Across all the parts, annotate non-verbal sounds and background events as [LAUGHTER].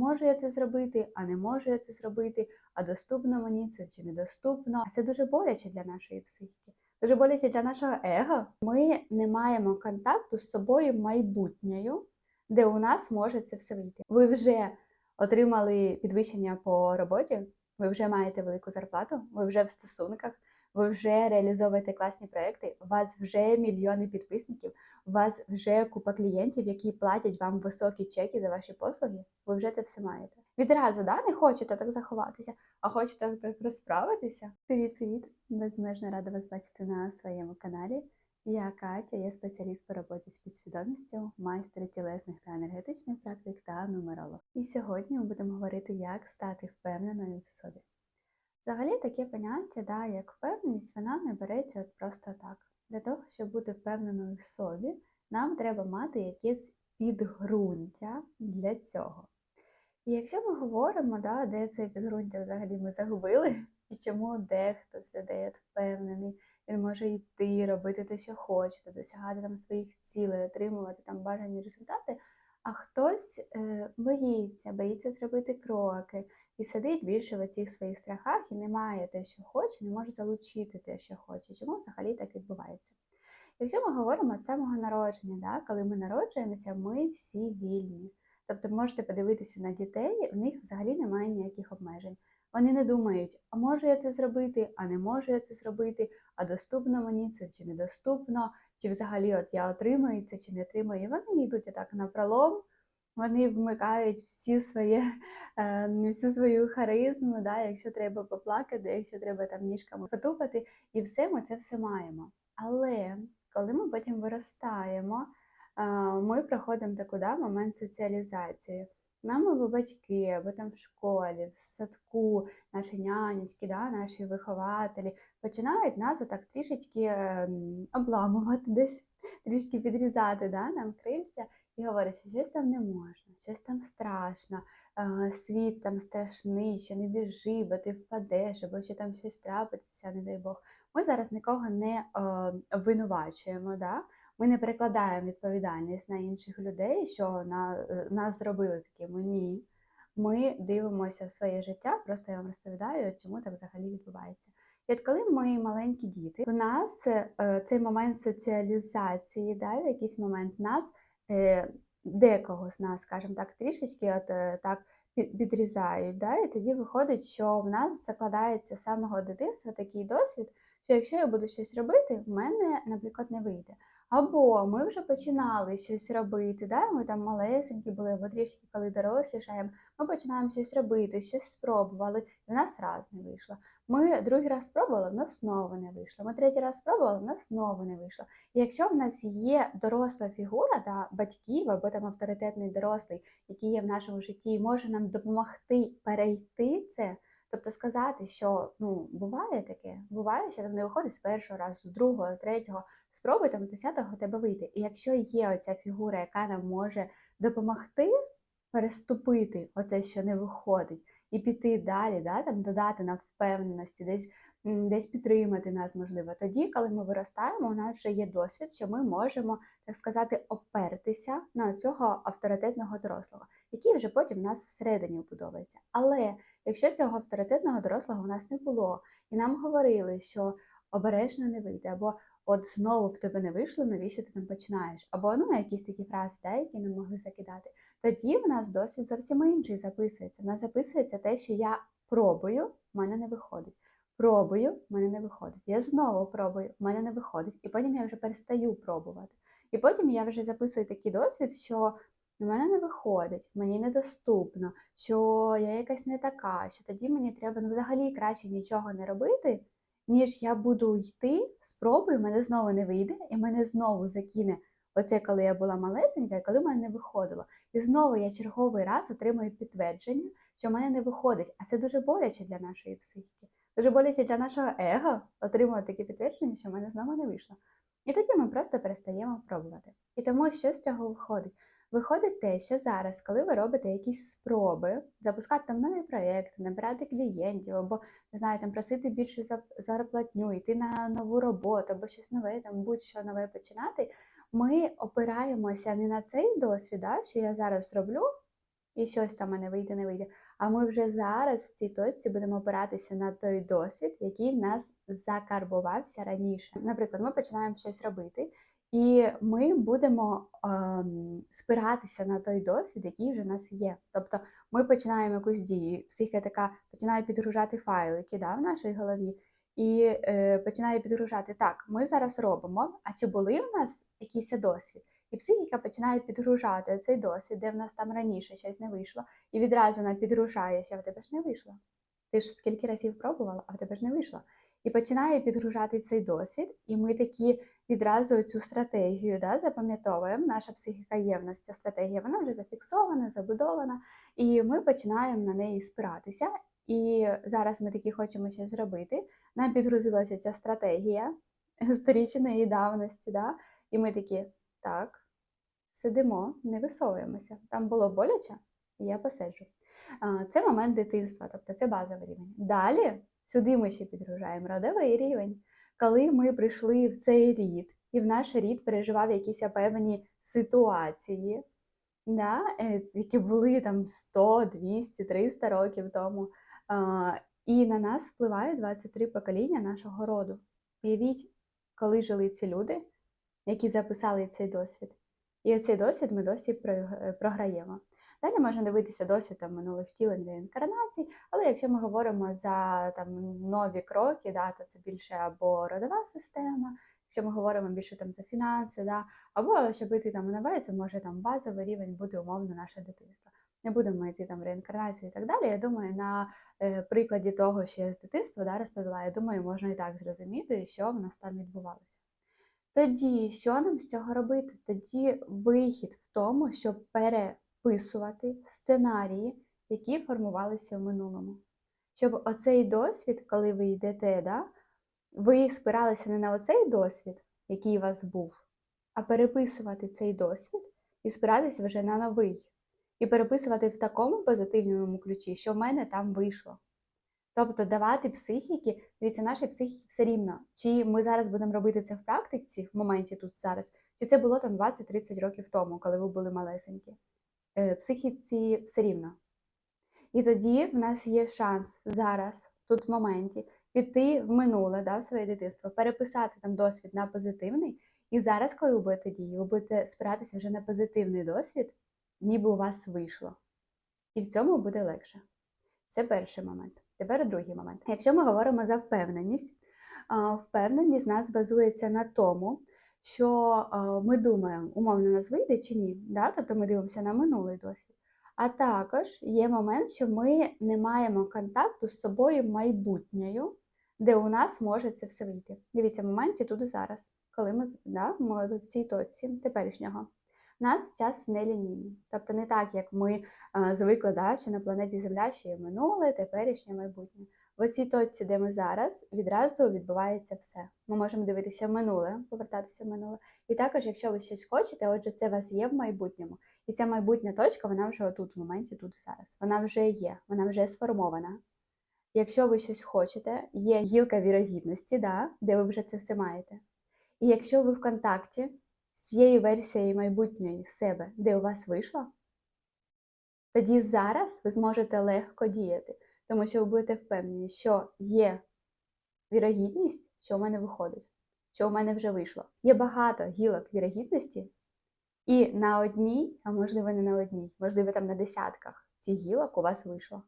Можу я це зробити, а не можу я це зробити, а доступно мені це чи недоступно. А це дуже боляче для нашої психіки, дуже боляче для нашого его. Ми не маємо контакту з собою майбутньою, де у нас може це все вийти. Ви вже отримали підвищення по роботі, ви вже маєте велику зарплату, ви вже в стосунках, ви вже реалізовуєте класні проекти, у вас вже мільйони підписників, у вас вже купа клієнтів, які платять вам високі чеки за ваші послуги. Ви вже це все маєте. Відразу да, не хочете так заховатися, а хочете так розправитися. Привіт, привіт! Безмежно рада вас бачити на своєму каналі. Я Катя, я спеціаліст по роботі з підсвідомістю, майстер тілесних та енергетичних практик та нумеролог. І сьогодні ми будемо говорити, як стати впевненою в собі. Взагалі таке поняття, да, як впевненість, вона не береться от просто так. Для того, щоб бути впевненою в собі, нам треба мати якесь підґрунтя для цього. І якщо ми говоримо, да, де це підґрунтя взагалі ми загубили, і чому дехто з людей впевнений, він може йти, робити те, що хоче, досягати там своїх цілей, отримувати там бажані результати, а хтось е, боїться, боїться зробити кроки і сидить більше в цих своїх страхах і не має те, що хоче, не може залучити те, що хоче. Чому взагалі так відбувається? Якщо ми говоримо з самого народження, да, коли ми народжуємося, ми всі вільні. Тобто можете подивитися на дітей, в них взагалі немає ніяких обмежень. Вони не думають, а можу я це зробити, а не можу я це зробити, а доступно мені це чи недоступно, чи взагалі от я отримую це чи не отримую. І вони йдуть отак на пролом, вони вмикають всі своє, [LAUGHS] е, всю свою харизму, да, якщо треба поплакати, якщо треба там ніжками потупати, і все ми це все маємо. Але коли ми потім виростаємо, е, ми проходимо таку да, момент соціалізації. Нам або батьки, або там в школі, в садку, наші нянечки, да, наші вихователі починають нас отак трішечки ем, обламувати десь, [LAUGHS] трішки підрізати да, нам крильця і говорять, що щось там не можна, щось там страшно, світ там страшний, що не біжи, бо ти впадеш, або що там щось трапиться, не дай Бог. Ми зараз нікого не обвинувачуємо. Да? Ми не перекладаємо відповідальність на інших людей, що на, нас зробили такими. Ні. Ми дивимося в своє життя, просто я вам розповідаю, чому так взагалі відбувається. І от коли ми маленькі діти, в нас е, цей момент соціалізації, да, в якийсь момент нас, декого з нас, скажімо так, трішечки от так підрізають. Да, І тоді виходить, що в нас закладається з самого дитинства такий досвід, що якщо я буду щось робити, в мене, наприклад, не вийде. Або ми вже починали щось робити, да? ми там малесенькі були, або трішки коли дорослішаємо, ми починаємо щось робити, щось спробували, і в нас раз не вийшло. Ми другий раз спробували, в нас знову не вийшло. Ми третій раз спробували, в нас знову не вийшло. І якщо в нас є доросла фігура, да, батьків або там авторитетний дорослий, який є в нашому житті, і може нам допомогти перейти це. Тобто сказати, що ну буває таке, буває, що там не виходить з першого разу, з другого, з третього, спробуй там з десятого тебе вийти. І якщо є оця фігура, яка нам може допомогти переступити оце, що не виходить, і піти далі, да, там додати нам впевненості, десь десь підтримати нас, можливо. Тоді, коли ми виростаємо, у нас вже є досвід, що ми можемо, так сказати, опертися на цього авторитетного дорослого, який вже потім в нас всередині вбудовується. Але якщо цього авторитетного дорослого у нас не було, і нам говорили, що обережно не вийде, або от знову в тебе не вийшло, навіщо ти там починаєш? Або ну, якісь такі фрази, да, які не могли закидати. Тоді в нас досвід зовсім інший записується. В нас записується те, що я пробую, в мене не виходить. Пробую, в мене не виходить. Я знову пробую, в мене не виходить. І потім я вже перестаю пробувати. І потім я вже записую такий досвід, що в мене не виходить, мені недоступно, що я якась не така, що тоді мені треба ну, взагалі краще нічого не робити ніж я буду йти, спробую, мене знову не вийде, і мене знову закине оце, коли я була малесенька, і коли в мене не виходило. І знову я черговий раз отримую підтвердження, що в мене не виходить. А це дуже боляче для нашої психіки. Дуже боляче для нашого его отримувати таке підтвердження, що в мене знову не вийшло. І тоді ми просто перестаємо пробувати. І тому що з цього виходить? Виходить те, що зараз, коли ви робите якісь спроби, запускати там нові проєкти, набирати клієнтів, або не знаю, там просити більше зарплатню, йти на нову роботу, або щось нове, там будь-що нове починати, ми опираємося не на цей досвід, а, що я зараз роблю, і щось там мене вийде, не вийде. А ми вже зараз в цій точці будемо опиратися на той досвід, який в нас закарбувався раніше. Наприклад, ми починаємо щось робити, і ми будемо ем, спиратися на той досвід, який вже в нас є. Тобто ми починаємо якусь дію, психіка така починає підгружати файлики да, в нашій голові, і е, починає підгружати так, ми зараз робимо. А чи були в нас якийсь досвід? І психіка починає підгружати цей досвід, де в нас там раніше щось не вийшло, і відразу вона підгружає, що в тебе ж не вийшло. Ти ж скільки разів пробувала, а в тебе ж не вийшло. І починає підгружати цей досвід, і ми такі відразу цю стратегію да, запам'ятовуємо. Наша психіка є в нас ця стратегія, вона вже зафіксована, забудована, і ми починаємо на неї спиратися. І зараз ми такі хочемо щось зробити. Нам підгрузилася ця стратегія сторічної давності, да? і ми такі, так, сидимо, не висовуємося. Там було боляче, і я посиджу. Це момент дитинства, тобто це базовий рівень. Далі сюди ми ще підгружаємо родовий рівень. Коли ми прийшли в цей рід, і в наш рід переживав якісь певні ситуації, да, е, які були там 100, 200, 300 років тому. І на нас впливають 23 покоління нашого роду. Уявіть, коли жили ці люди, які записали цей досвід. І оцей досвід ми досі про- програємо. Далі можна дивитися досвід там, минулих втілень реінкарнацій, але якщо ми говоримо за там, нові кроки, да, то це більше або родова система, якщо ми говоримо більше там, за фінанси, да, або щоб йти там це може там базовий рівень буде умовно наше дитинство. Не будемо йти там реінкарнацію і так далі. Я думаю, на е, прикладі того, що я з дитинства да, розповіла, я думаю, можна і так зрозуміти, що в нас там відбувалося. Тоді, що нам з цього робити? Тоді вихід в тому, щоб переписувати сценарії, які формувалися в минулому. Щоб оцей досвід, коли ви йдете, да, ви спиралися не на оцей досвід, який у вас був, а переписувати цей досвід і спиратися вже на новий. І переписувати в такому позитивному ключі, що в мене там вийшло. Тобто давати психіки, дивіться, нашій психіки все рівно. Чи ми зараз будемо робити це в практиці, в моменті тут зараз, чи це було там 20-30 років тому, коли ви були малесенькі. Е, Психіці все рівно. І тоді в нас є шанс зараз, тут в моменті, піти в минуле, да, в своє дитинство, переписати там досвід на позитивний. І зараз, коли ви будете дії, ви будете спиратися вже на позитивний досвід, ніби у вас вийшло. І в цьому буде легше. Це перший момент. Тепер другий момент. Якщо ми говоримо за впевненість, впевненість в нас базується на тому, що а, ми думаємо, умовно нас вийде чи ні. Да? Тобто ми дивимося на минулий досвід. А також є момент, що ми не маємо контакту з собою майбутньою, де у нас може це все вийти. Дивіться, в моменті тут і зараз, коли ми, да, ми в цій точці теперішнього. У нас час нелінійний. Тобто не так, як ми а, звикли, да, що на планеті Земля ще є минуле, теперішнє, майбутнє. В цій точці, де ми зараз, відразу відбувається все. Ми можемо дивитися в минуле, повертатися в минуле. І також, якщо ви щось хочете, отже, це у вас є в майбутньому. І ця майбутня точка, вона вже отут, в моменті, тут зараз. Вона вже є, вона вже сформована. Якщо ви щось хочете, є гілка вірогідності, да, де ви вже це все маєте. І якщо ви в контакті з цією версією майбутньої себе, де у вас вийшло, тоді зараз ви зможете легко діяти, тому що ви будете впевнені, що є вірогідність, що у мене виходить, що у мене вже вийшло. Є багато гілок вірогідності, і на одній, а можливо не на одній, можливо, там на десятках цих гілок у вас вийшло.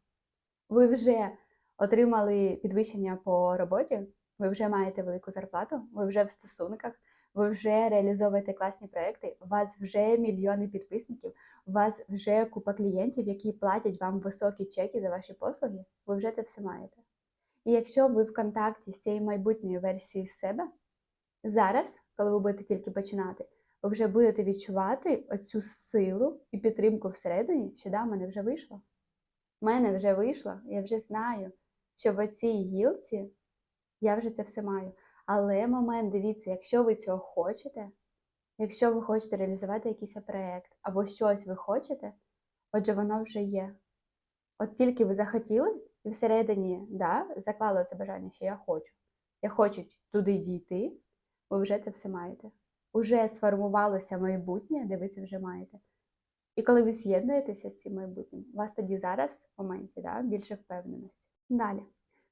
Ви вже отримали підвищення по роботі, ви вже маєте велику зарплату, ви вже в стосунках, ви вже реалізовуєте класні проекти, у вас вже мільйони підписників, у вас вже купа клієнтів, які платять вам високі чеки за ваші послуги, ви вже це все маєте. І якщо ви в контакті з цією майбутньою версією себе, зараз, коли ви будете тільки починати, ви вже будете відчувати оцю силу і підтримку всередині, що да, в мене вже вийшло. В мене вже вийшло, я вже знаю, що в цій гілці я вже це все маю. Але момент, дивіться, якщо ви цього хочете, якщо ви хочете реалізувати якийсь проєкт або щось ви хочете, отже, воно вже є. От тільки ви захотіли і всередині да, заклали це бажання, що я хочу. Я хочу туди дійти, ви вже це все маєте. Уже сформувалося майбутнє, де ви це вже маєте. І коли ви з'єднуєтеся з цим майбутнім, у вас тоді зараз в моменті да, більше впевненості. Далі,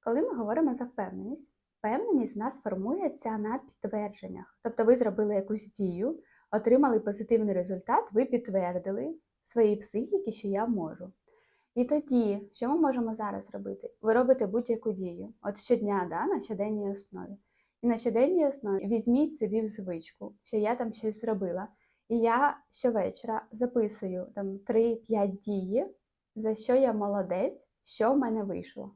коли ми говоримо за впевненість, впевненість в нас формується на підтвердженнях. Тобто ви зробили якусь дію, отримали позитивний результат, ви підтвердили своїй психіки, що я можу. І тоді, що ми можемо зараз робити? Ви робите будь-яку дію, от щодня, да, на щоденній основі. І на щоденній основі візьміть собі в звичку, що я там щось зробила. І я щовечора записую там 3-5 дії, за що я молодець, що в мене вийшло.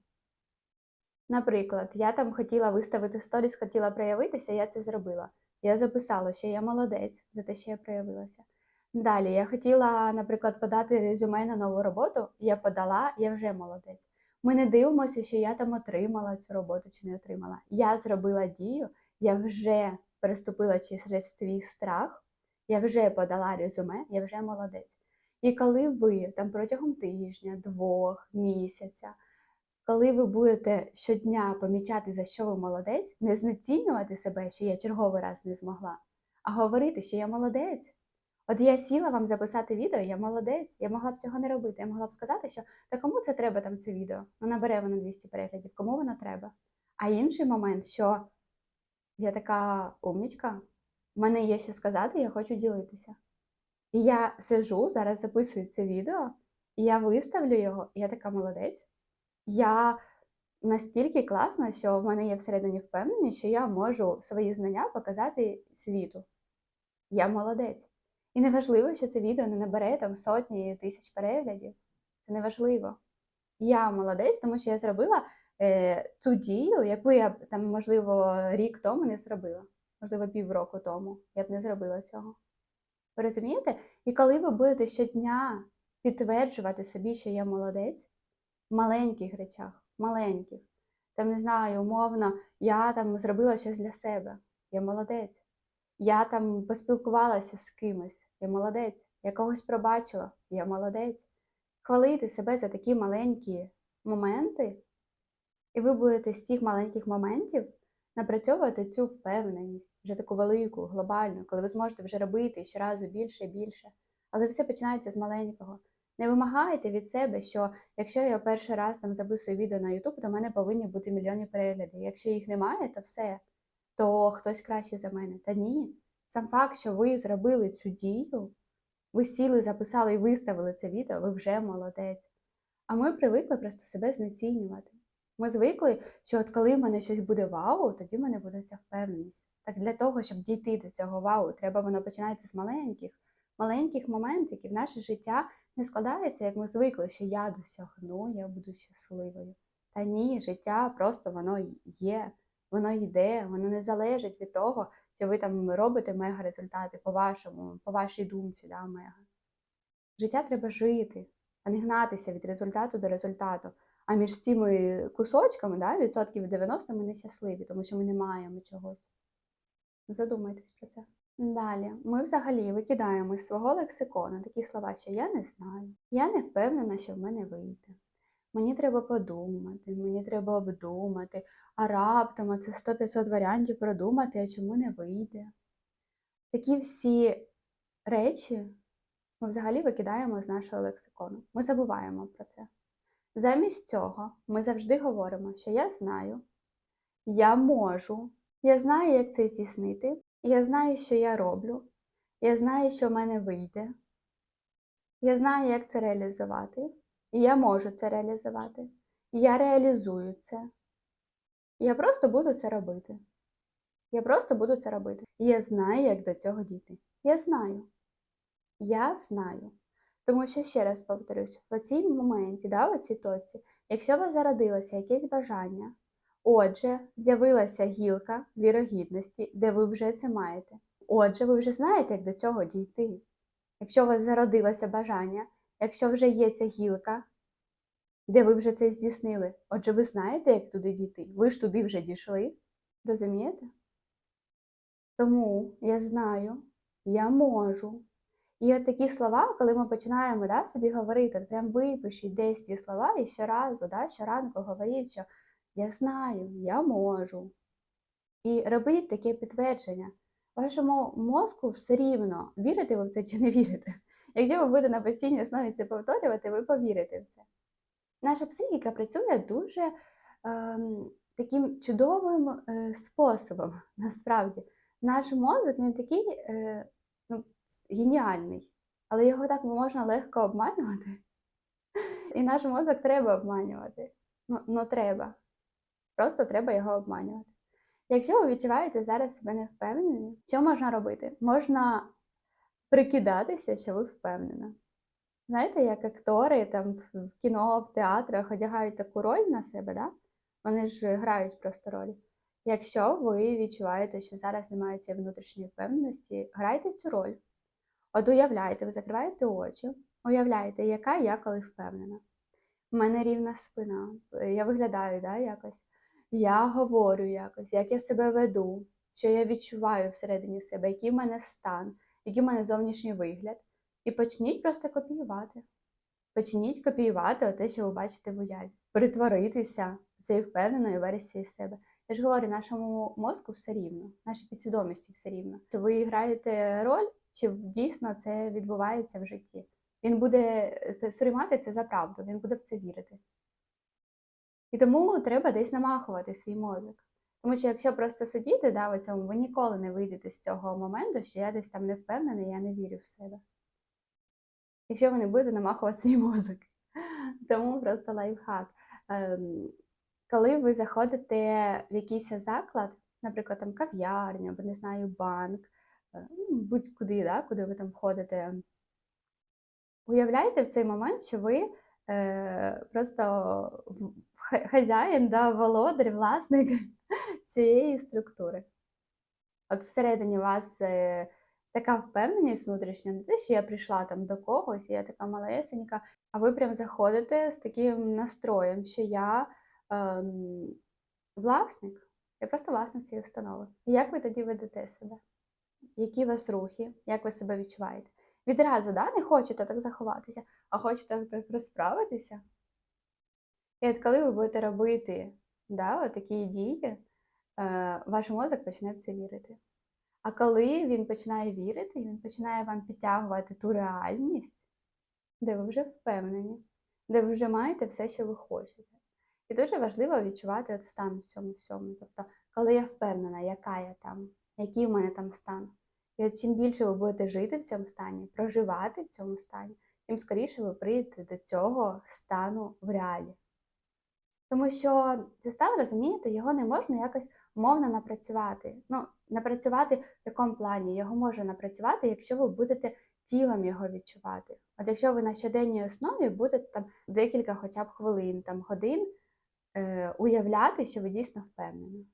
Наприклад, я там хотіла виставити сторіс, хотіла проявитися, я це зробила. Я записала, що я молодець за те, що я проявилася. Далі я хотіла, наприклад, подати резюме на нову роботу, я подала, я вже молодець. Ми не дивимося, що я там отримала цю роботу чи не отримала. Я зробила дію, я вже переступила через свій страх, я вже подала резюме, я вже молодець. І коли ви там протягом тижня, двох, місяця, коли ви будете щодня помічати, за що ви молодець, не знецінювати себе, що я черговий раз не змогла, а говорити, що я молодець. От я сіла вам записати відео, я молодець, я могла б цього не робити. Я могла б сказати, що та кому це треба там це відео? Ну набере воно 200 переглядів, кому воно треба? А інший момент, що я така умнічка, в мене є що сказати, я хочу ділитися. І я сижу, зараз записую це відео, і я виставлю його, і я така молодець. Я настільки класна, що в мене є всередині впевненість, що я можу свої знання показати світу. Я молодець. І не важливо, що це відео не набере там сотні тисяч переглядів. Це не важливо. Я молодець, тому що я зробила е, ту дію, яку я б там, можливо, рік тому не зробила, можливо, півроку тому я б не зробила цього. Ви розумієте? І коли ви будете щодня підтверджувати собі, що я молодець, маленьких речах, маленьких, там не знаю, умовно, я там зробила щось для себе, я молодець. Я там поспілкувалася з кимось, я молодець, я когось пробачила, я молодець. Хвалити себе за такі маленькі моменти, і ви будете з цих маленьких моментів напрацьовувати цю впевненість, вже таку велику, глобальну, коли ви зможете вже робити щоразу більше і більше. Але все починається з маленького. Не вимагайте від себе, що якщо я перший раз там записую відео на YouTube, то в мене повинні бути мільйони переглядів. Якщо їх немає, то все то хтось краще за мене. Та ні. Сам факт, що ви зробили цю дію, ви сіли, записали і виставили це відео, ви вже молодець. А ми привикли просто себе знецінювати. Ми звикли, що от коли в мене щось буде вау, тоді в мене буде ця впевненість. Так для того, щоб дійти до цього вау, треба воно починається з маленьких, маленьких моментів, наше життя не складається, як ми звикли, що я досягну, я буду щасливою. Та ні, життя просто воно є воно йде, воно не залежить від того, чи ви там робите мега результати по вашому, по вашій думці, да, мега. Життя треба жити, а не гнатися від результату до результату. А між цими кусочками, да, відсотків 90 ми не щасливі, тому що ми не маємо чогось. Задумайтесь про це. Далі, ми взагалі викидаємо з свого лексикону такі слова, що я не знаю, я не впевнена, що в мене вийде. Мені треба подумати, мені треба обдумати, а раптом це 100-500 варіантів продумати, а чому не вийде. Такі всі речі ми взагалі викидаємо з нашого лексикону. Ми забуваємо про це. Замість цього ми завжди говоримо, що я знаю, я можу, я знаю, як це здійснити, я знаю, що я роблю, я знаю, що в мене вийде, я знаю, як це реалізувати, і я можу це реалізувати. Я реалізую це. Я просто буду це робити. Я просто буду це робити. Я знаю, як до цього дійти. Я знаю. Я знаю. Тому що, ще раз повторюсь, в цій моменті, да, в цій точці, якщо у вас зародилося якесь бажання, отже, з'явилася гілка вірогідності, де ви вже це маєте. Отже, ви вже знаєте, як до цього дійти. Якщо у вас зародилося бажання, якщо вже є ця гілка, де ви вже це здійснили. Отже, ви знаєте, як туди дійти. Ви ж туди вже дійшли. Розумієте? Тому я знаю, я можу. І от такі слова, коли ми починаємо да, собі говорити, от прям випишіть десь ті слова і щоразу, да, щоранку говоріть, що я знаю, я можу. І робіть таке підтвердження. Вашому мозку все рівно, вірите ви в це чи не вірите. Якщо ви будете на постійній основі це повторювати, ви повірите в це. Наша психіка працює дуже ем, таким чудовим е, способом, [LAUGHS] насправді. Наш мозок він такий е, ну, геніальний, але його так можна легко обманювати. [LAUGHS] І наш мозок треба обманювати. Ну, ну треба. Просто треба його обманювати. Якщо ви відчуваєте зараз себе невпевнені, що можна робити? Можна прикидатися, що ви впевнена. Знаєте, як актори там в в кіно, в театрах одягають таку роль на себе, да? вони ж грають просто роль. Якщо ви відчуваєте, що зараз немає цієї внутрішньої впевненості, грайте цю роль. От уявляєте, ви закриваєте очі, уявляєте, яка я коли впевнена. У мене рівна спина, я виглядаю да, якось, я говорю якось, як я себе веду, що я відчуваю всередині себе, який в мене стан, який в мене зовнішній вигляд. І почніть просто копіювати. Почніть копіювати те, що ви бачите в уяві. Перетворитися цією впевненою версією себе. Я ж говорю, нашому мозку все рівно, нашій підсвідомості все рівно. Чи ви граєте роль, чи дійсно це відбувається в житті? Він буде е, сприймати це за правду, він буде в це вірити. І тому треба десь намахувати свій мозок. Тому що якщо просто сидіти да, в цьому, ви ніколи не вийдете з цього моменту, що я десь там не впевнений, я не вірю в себе. Якщо ви не будете намахувати свій мозок. [LAUGHS] Тому просто лайфхак. Ем, коли ви заходите в якийсь заклад, наприклад, там кав'ярня, або не знаю, банк, е, ну, будь-куди, да, куди ви там ходите, уявляйте в цей момент, що ви е, просто хазяїн, да, володар, власник цієї [LAUGHS] структури. От всередині вас е, така впевненість внутрішня, не те, що я прийшла там до когось, і я така малесенька, а ви прям заходите з таким настроєм, що я ем, власник, я просто власник цієї установи. І як ви тоді ведете себе? Які у вас рухи, як ви себе відчуваєте? Відразу, да, не хочете так заховатися, а хочете так розправитися. І от коли ви будете робити да, такі дії, е, ваш мозок почне в це вірити. А коли він починає вірити, він починає вам підтягувати ту реальність, де ви вже впевнені, де ви вже маєте все, що ви хочете. І дуже важливо відчувати от стан в цьому всьому. Тобто, коли я впевнена, яка я там, який в мене там стан. І от чим більше ви будете жити в цьому стані, проживати в цьому стані, тим скоріше ви прийдете до цього стану в реалі. Тому що цей стан, розумієте, його не можна якось умовно напрацювати. Ну, напрацювати в якому плані? Його можна напрацювати, якщо ви будете тілом його відчувати. От якщо ви на щоденній основі будете там декілька хоча б хвилин, там годин е, уявляти, що ви дійсно впевнені.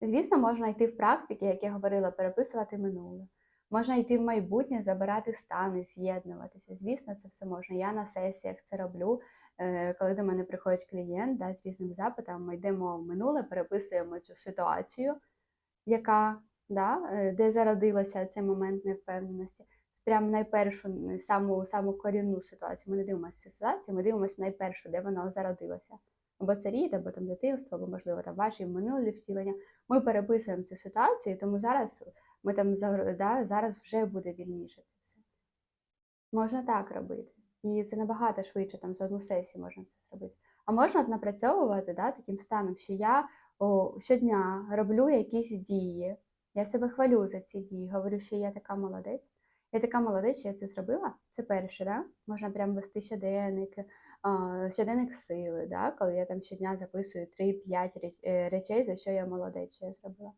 Звісно, можна йти в практики, як я говорила, переписувати минуле. Можна йти в майбутнє, забирати стани, з'єднуватися. Звісно, це все можна. Я на сесіях це роблю. Е, Коли до мене приходить клієнт да, з різним запитом, ми йдемо в минуле, переписуємо цю ситуацію, яка, да, е, де зародилася цей момент невпевненості. Прям найпершу, саму, саму корінну ситуацію. Ми не дивимося всі ситуації, ми дивимося найпершу, де воно зародилося. Або це рід, або там дитинство, або, можливо, там ваші минулі втілення. Ми переписуємо цю ситуацію, тому зараз ми там да, зараз вже буде вільніше це все. Можна так робити. І це набагато швидше, там за одну сесію можна це зробити. А можна от напрацьовувати да, таким станом, що я о, щодня роблю якісь дії, я себе хвалю за ці дії, говорю, що я така молодець. Я така молодець, що я це зробила. Це перше, да? можна прям вести щоденник, щоденник сили, да? коли я там щодня записую 3-5 е, речей, за що я молодець, що я зробила.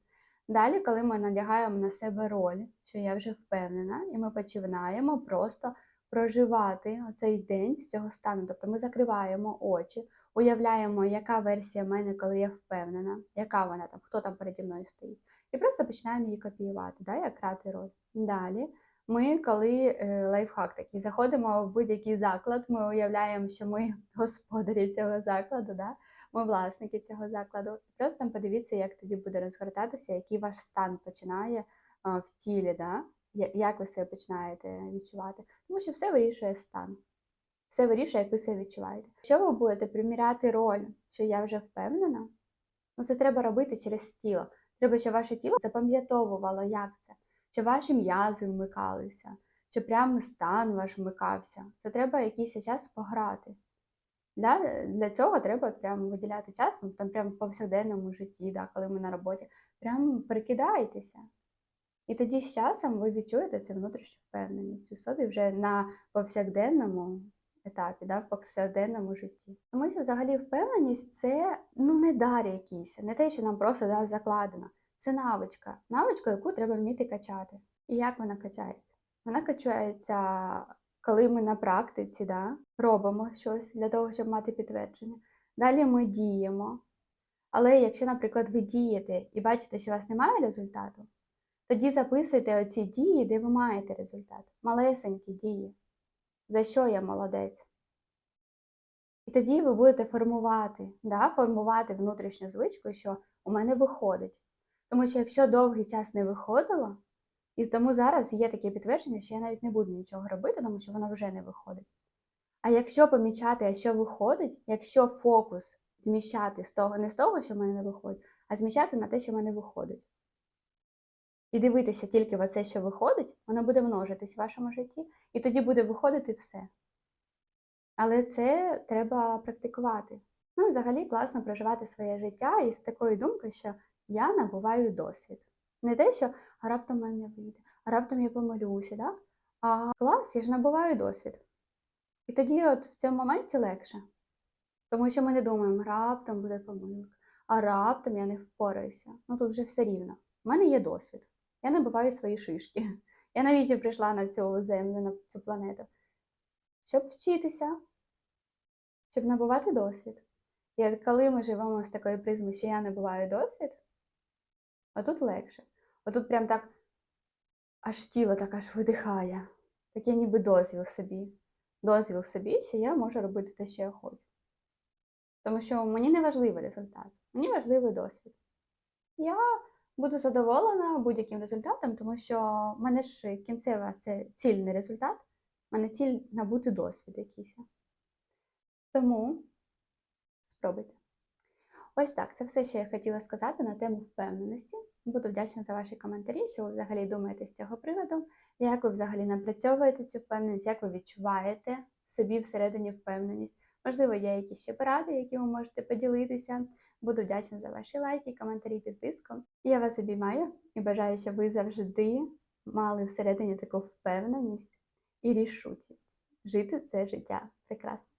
Далі, коли ми надягаємо на себе роль, що я вже впевнена, і ми починаємо просто проживати оцей день з цього стану. Тобто ми закриваємо очі, уявляємо, яка версія мене, коли я впевнена, яка вона там, хто там переді мною стоїть. І просто починаємо її копіювати, да, як грати роль. Далі. Ми, коли е, лайфхак такий, заходимо в будь-який заклад, ми уявляємо, що ми [LAUGHS] господарі цього закладу, да? ми власники цього закладу. Просто подивіться, як тоді буде розгортатися, який ваш стан починає в тілі, да? Як ви себе починаєте відчувати. Тому що все вирішує стан. Все вирішує, як ви себе відчуваєте. Якщо ви будете приміряти роль, що я вже впевнена, ну це треба робити через тіло. Треба, щоб ваше тіло запам'ятовувало, як це, щоб ваші м'язи вмикалися, щоб прямо стан ваш вмикався. Це треба якийсь час пограти. Для, для цього треба прямо виділяти час, ну, там прямо в повсякденному житті, да, коли ми на роботі. Прямо прикидайтеся. І тоді з часом ви відчуєте цю внутрішню впевненість у собі вже на повсякденному етапі, да, в повсякденному житті. Тому що взагалі впевненість це ну, не дар якийсь, не те, що нам просто да, закладено. Це навичка, навичка, яку треба вміти качати. І як вона качається? Вона качається, коли ми на практиці да, робимо щось для того, щоб мати підтвердження. Далі ми діємо. Але якщо, наприклад, ви дієте і бачите, що у вас немає результату, тоді записуйте оці дії, де ви маєте результат. Малесенькі дії. За що я молодець? І тоді ви будете формувати, да, формувати внутрішню звичку, що у мене виходить. Тому що якщо довгий час не виходило, і тому зараз є таке підтвердження, що я навіть не буду нічого робити, тому що воно вже не виходить. А якщо помічати, а що виходить, якщо фокус зміщати з того, не з того, що в мене не виходить, а зміщати на те, що в мене виходить. І дивитися тільки в оце, що виходить, воно буде множитись в вашому житті, і тоді буде виходити все. Але це треба практикувати. Ну, взагалі класно проживати своє життя із такою думкою, що я набуваю досвід. Не те, що раптом в мене вийде, а раптом я помилюся, да? а клас, я ж набуваю досвід. І тоді от в цьому моменті легше. Тому що ми не думаємо, раптом буде помилка, а раптом я не впораюся. Ну тут вже все рівно. У мене є досвід. Я набуваю свої шишки. [LAUGHS] Я навіщо прийшла на цю землю, на цю планету? Щоб вчитися, щоб набувати досвід. І от коли ми живемо з такої призми, що я набуваю досвід, отут легше. Отут прям так аж тіло так аж видихає. Таке ніби дозвіл собі. Дозвіл собі, що я можу робити те, що я хочу. Тому що мені не важливий результат, мені важливий досвід. Я буду задоволена будь-яким результатом, тому що в мене ж кінцева це цільний результат, в мене ціль набути досвід якийсь. Тому спробуйте. Ось так, це все, що я хотіла сказати на тему впевненості. Буду вдячна за ваші коментарі, що ви взагалі думаєте з цього приводу, як ви взагалі напрацьовуєте цю впевненість, як ви відчуваєте собі всередині впевненість. Можливо, є якісь ще поради, які ви можете поділитися. Буду вдячна за ваші лайки, коментарі, підписку. Я вас обіймаю і бажаю, щоб ви завжди мали всередині таку впевненість і рішучість жити це життя прекрасно.